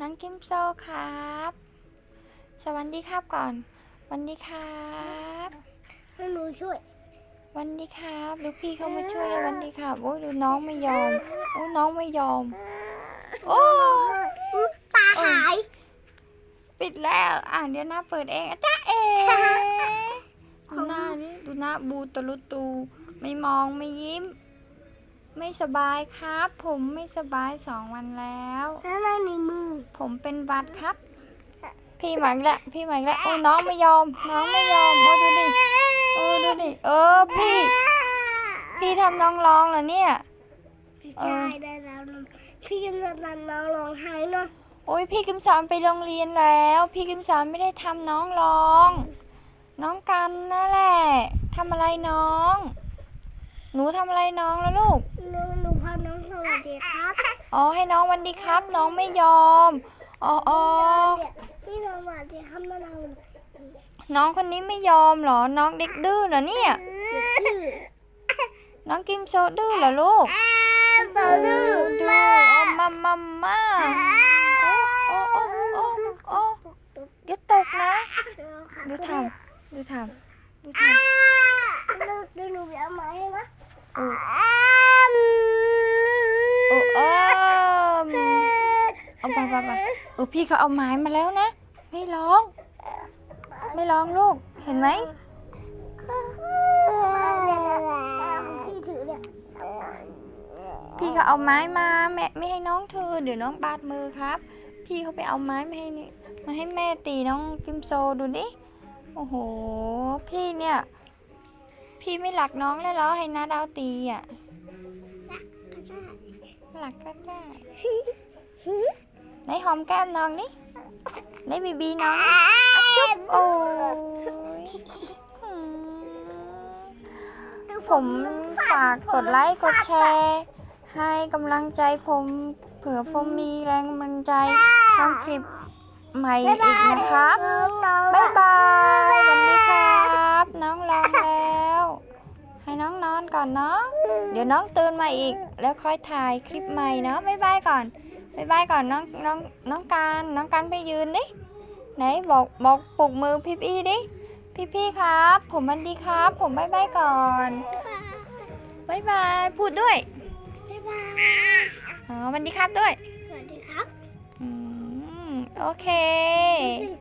น้องกิมโซครับ สวัสดีครับก่อน วันดีครับให้หนูช่วย วันดีครับลูกพี่เขามาช่วยวันดีครับโอ้ยดูน้องไม่ยอมโอ้น้องไม่ยอม โอ้อุ๊ยตาหาย ปิดแล้ว อะเดี๋ยวหน้าเปิดเองอะจ้าเอดูหน้านี่ดูหน้าบูตะลุตู ไม่มองไม่ยิ้ม ไม่สบายครับ ผมไม่สบายสองวันแล้ว ผมเป็นหวัดครับ พี่หมักละพี่หมักละโอ้น้องไม่ยอม น้องไม่ยอม โอ้ดูดิโอ้ดูดิเออพี่ พี่ทำน้องร้องเหรอเนี่ยพี่ชายได้แล้วนะพี่กำลังดันน้องร้องไห้เนาะโอ้ยพี่กิมสอนไปโรงเรียนแล้ว พี่กิมสอนไม่ได้ทำน้องร้อง น้องกันนั่นแหละทำอะไรน้อง หนูทำอะไรน้องแล้วลูก หนูหนูพาน้องสวัสดีครับ อ๋อให้น้องวันดีครับ น้องไม่ยอมอ๋ออ๋อเนี่ยพี่สวัสดีครับน้องเราน้องคนนี้ไม่ยอมเหรอ น้องเด็กดื้อเหรอเนี่ยดื้อน้องกิมโซดื้อเหรอลูกเสือดื้อดื้ออ๋อมามามาโอ้โอ้โอ้โอ้เดี๋ยวตกนะดูทำดูทำดูทำดูดูหนูไปเอาไม้ให้นะ โอ้โอ้เอมเอา ไปไปไปเออพี่เขาเอาไม้มาแล้วนะ ไม่ร้อง ไม่ร้องลูก เห็นไหมพี่ถือเนี่ยพี่เขาเอาไม้มาแม่ไม่ให้น้องเธอ เดี๋ยวน้องบาดมือครับ พี่เขาไปเอาไม้มาให้นี่มาให้แม่ตีน้องกิมโซดูดิโอ้โห พี่เนี่ย พี่ไม่หลักน้องแล้วเหรอให้น้าดาวตีอะหลักก็ได้ไหนหอมแก้มน้องนี่ไหนบีบีน้องนี่อะจุ๊บโอ้ยอืมผมฝากกดไลค์ กดแชร์ ให้กำลังใจผมเผื่อผมมีแรงกำลังใจทำคลิปใหม่อีกนะครับ บ๊ายบายสวัสดีครับ น้องลองแล้ว ให้น้องนอนก่อนเนาะ เดี๋ยวน้องตื่นมาอีก แล้วค่อยถ่ายคลิปใหม่เนาะ บ๊ายบายก่อน บ๊ายบายก่อนน้องน้องน้องการน้องการไปยืนดิไหนบอกบอกปลุกมือพี่พี่ดิพี่พี่ครับ ผมมันดีครับ ผมบ๊ายบายก่อนบ๊ายบายพูดด้วยบ๊ายบายอ๋อวันดีครับด้วยสวัสดีครับอืมโอเค